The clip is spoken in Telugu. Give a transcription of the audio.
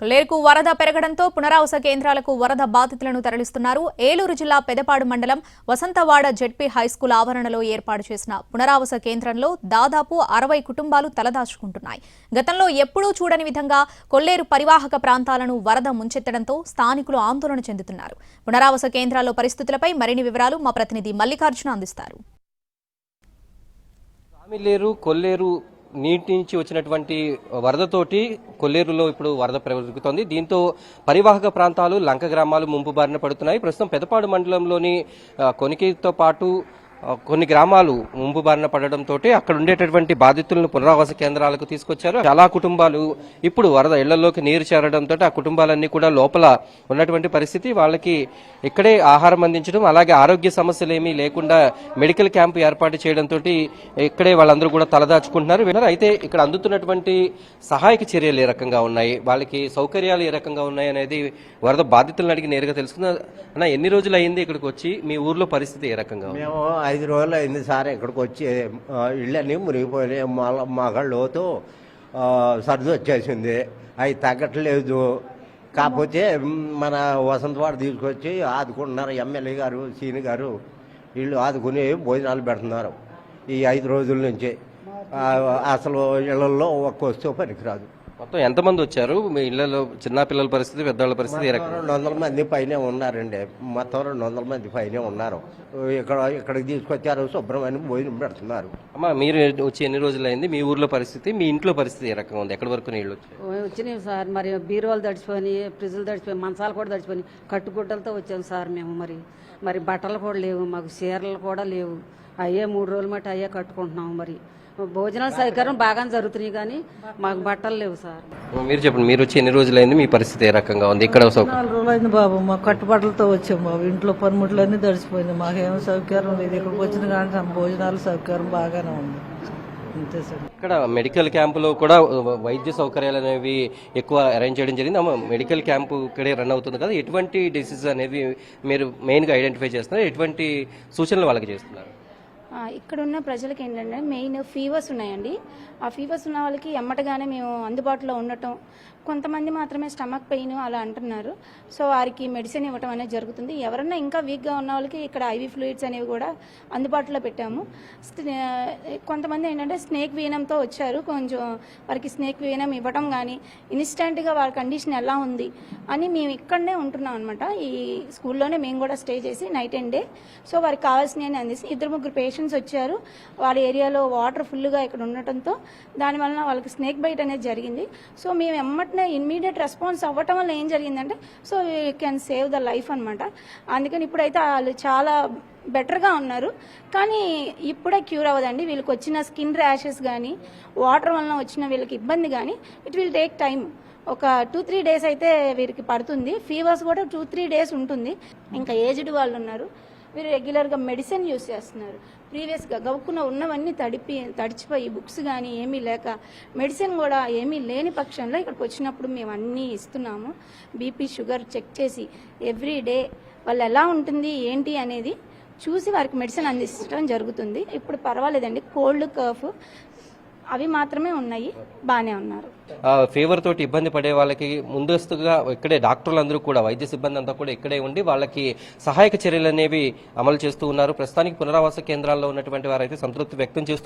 కొల్లేరుకు వరద పెరగడంతో పునరావాస కేంద్రాలకు వరద బాధితులను తరలిస్తున్నారు. ఏలూరు జిల్లా పెదపాడు మండలం వసంతవాడ జెడ్పీ హైస్కూల్ ఆవరణలో ఏర్పాటు చేసిన పునరావాస కేంద్రంలో దాదాపు అరవై కుటుంబాలు తలదాచుకుంటున్నాయి. గతంలో ఎప్పుడూ చూడని విధంగా కొల్లేరు పరివాహక ప్రాంతాలను వరద ముంచెత్తడంతో స్థానికులు ఆందోళన చెందుతున్నారు. పునరావాస కేంద్రాల్లో పరిస్థితులపై మరిన్ని వివరాలు మా ప్రతినిధి మల్లికార్జున అందిస్తారు. కొల్లేరు నీటి నుంచి వచ్చినటువంటి వరదతోటి కొల్లేరులో ఇప్పుడు వరద పెరుగుతోంది దీంతో పరివాహక ప్రాంతాలు లంక గ్రామాలు ముంపు బారిన పడుతున్నాయి. ప్రస్తుతం పెదపాడు మండలంలోని కొనికితో పాటు కొన్ని గ్రామాలు ముంపు బారిన పడడంతో అక్కడ ఉండేటటువంటి బాధితులను పునరావాస కేంద్రాలకు తీసుకొచ్చారు. చాలా కుటుంబాలు ఇప్పుడు వరద ఇళ్ళలోకి నీరు చేరడంతో ఆ కుటుంబాలన్నీ కూడా లోపల ఉన్నటువంటి పరిస్థితి. వాళ్ళకి ఇక్కడే ఆహారం అందించడం అలాగే ఆరోగ్య సమస్యలు ఏమీ లేకుండా మెడికల్ క్యాంప్ ఏర్పాటు చేయడంతో ఇక్కడే వాళ్ళందరూ కూడా తలదాచుకుంటున్నారు. విన్నారు అయితే ఇక్కడ అందుతున్నటువంటి సహాయక చర్యలు ఏ రకంగా ఉన్నాయి? వాళ్ళకి సౌకర్యాలు ఏ రకంగా ఉన్నాయి అనేది వరద బాధితులను అడిగి నేరుగా తెలుసుకున్న అన్న ఎన్ని రోజులు అయింది ఇక్కడికి వచ్చి? మీ ఊర్లో పరిస్థితి ఏ రకంగా ఉంది? ఐదు రోజులు అయింది సార్ ఇక్కడికి వచ్చి ఇళ్ళని ఇళ్ళన్నీ మునిగిపోయినాయి. మల మగళ్ళతో సర్ది వచ్చేసింది. అవి తగ్గట్లేదు. కాకపోతే మన వసంతవాడు తీసుకొచ్చి ఆదుకుంటున్నారు ఎమ్మెల్యే గారు సీని గారు. వీళ్ళు ఆదుకుని భోజనాలు పెడుతున్నారు ఈ ఐదు రోజుల నుంచి. అసలు ఇళ్ళలో ఒక్క వస్తువు పనికిరాదు. మొత్తం ఎంతమంది వచ్చారు? మీ ఇళ్ళలో చిన్న పిల్లల పరిస్థితి పెద్దవాళ్ళ పరిస్థితి ఏ రకంగా? రెండు వందల మంది పైనే ఉన్నారండి. మొత్తం రెండు వందల మంది పైనే ఉన్నారు. ఇక్కడ ఇక్కడికి తీసుకొచ్చారు శుభ్రమైన భోజనం పెడుతున్నారు. అమ్మా మీరు వచ్చి ఎన్ని రోజులు అయింది మీ ఊర్లో పరిస్థితి మీ ఇంట్లో పరిస్థితి ఏ రకంగా ఉంది? ఎక్కడి వరకు నీళ్ళు వచ్చాయి? వచ్చినాయి సార్. మరి బీరువాలు తడిచిపోయి ఫ్రిడ్జ్లు తడిచిపోయి మంచాలు కూడా తడిచిపోయి కట్టుగుడ్డలతో వచ్చాం సార్ మేము మరి. మరి బట్టలు కూడా లేవు మాకు చీరలు కూడా లేవు. అయ్యే మూడు రోజులు మట్టి అయ్యే కట్టుకుంటున్నాము మరి. భోజనాల సౌకర్యం బాగా జరుగుతున్నాయి కానీ మాకు బట్టలు లేవు సార్. మీరు చెప్పండి మీరు వచ్చి ఎన్ని రోజులు అయింది మీ పరిస్థితి ఏ రకంగా ఉంది? ఇక్కడ సౌకర్యం నాలుగు రోజులు అయింది బాబు మా కట్టుబట్టలతో వచ్చాం బాబు. ఇంట్లో పనిముట్లన్నీ తడిసిపోయింది మాకేం సౌకర్యం లేదు. ఇక్కడికి వచ్చిన కానీ భోజనాలు సౌకర్యం బాగానే ఉంది. అంతే సార్. ఇక్కడ మెడికల్ క్యాంపులో కూడా వైద్య సౌకర్యాలు అనేవి ఎక్కువ అరేంజ్ చేయడం జరిగింది. మెడికల్ క్యాంపు ఇక్కడే రన్ అవుతుంది కదా. ఎటువంటి డిసీజ్ అనేవి మీరు మెయిన్గా ఐడెంటిఫై చేస్తున్నారు? ఎటువంటి సూచనలు వాళ్ళకి చేస్తున్నారు? ఇక్కడున్న ప్రజలకి ఏంటంటే మెయిన్ ఫీవర్స్ ఉన్నాయండి. ఆ ఫీవర్స్ ఉన్న వాళ్ళకి ఎమ్మటగానే మేము అందుబాటులో ఉండటం కొంతమంది మాత్రమే స్టమక్ పెయిన్ అలా అంటున్నారు. సో వారికి మెడిసిన్ ఇవ్వటం అనేది జరుగుతుంది. ఎవరన్నా ఇంకా వీక్గా ఉన్న వాళ్ళకి ఇక్కడ ఐవీ ఫ్లూయిడ్స్ అనేవి కూడా అందుబాటులో పెట్టాము. స్నే- కొంతమంది ఏంటంటే స్నేక్ వీనంతో వచ్చారు. కొంచెం వారికి స్నేక్ వీనం ఇవ్వటం కానీ ఇన్స్టెంట్గా వారి కండిషన్ ఎలా ఉంది అని మేము ఇక్కడనే ఉంటున్నాం అనమాట ఈ స్కూల్లోనే మేము కూడా స్టే చేసి నైట్ అండ్ డే. సో వారికి కావాల్సినవి అందిస్తే. ఇద్దరు ముగ్గురు పేషెంట్స్ వచ్చారు. వాళ్ళ ఏరియాలో వాటర్ ఫుల్గా ఇక్కడ ఉండటంతో దానివల్ల వాళ్ళకి స్నేక్ బైట్ అనేది జరిగింది. సో మేము ఎమ్మటనే ఇమ్మీడియట్ రెస్పాన్స్ అవ్వటం వల్ల ఏం జరిగిందంటే so we can save the life అనమాట అందుకని ఇప్పుడైతే వాళ్ళు చాలా బెటర్గా ఉన్నారు. కానీ ఇప్పుడే క్యూర్ అవ్వదండి. వీళ్ళకి వచ్చిన స్కిన్ ర్యాషెస్ కానీ వాటర్ వలన వచ్చిన వీళ్ళకి ఇబ్బంది కానీ ఇట్ విల్ టేక్ టైం ఒక టూ త్రీ డేస్ అయితే వీరికి పడుతుంది. ఫీవర్స్ కూడా టూ త్రీ డేస్ ఉంటుంది. ఇంకా ఏజ్డ్ వాళ్ళు ఉన్నారు. వీరు రెగ్యులర్గా మెడిసిన్ యూస్ చేస్తున్నారు. ప్రీవియస్గా గవ్వుకున్న ఉన్నవన్నీ తడిపి తడిచిపోయి బుక్స్ కానీ ఏమీ లేక మెడిసిన్ కూడా ఏమీ లేని పక్షంలో ఇక్కడికి వచ్చినప్పుడు మేము అన్నీ ఇస్తున్నాము. బీపీ షుగర్ చెక్ చేసి ఎవ్రీ డే వాళ్ళు ఎలా ఉంటుంది ఏంటి అనేది చూసి వారికి మెడిసిన్ అందించడం జరుగుతుంది. ఇప్పుడు పర్వాలేదండి. కోల్డ్ కఫ్ అవి మాత్రమే ఉన్నాయి. బాగానే ఉన్నారు. ఆ, ఫీవర్ తోటి ఇబ్బంది పడే వాళ్ళకి ముందస్తుగా ఇక్కడే డాక్టర్లు అందరూ కూడా వైద్య సిబ్బంది అంతా కూడా ఇక్కడే ఉండి వాళ్ళకి సహాయక చర్యలు అనేవి అమలు చేస్తూ ఉన్నారు. ప్రస్తుతానికి పునరావాస కేంద్రాల్లో ఉన్నటువంటి వారైతే సంతృప్తి వ్యక్తం చేస్తూ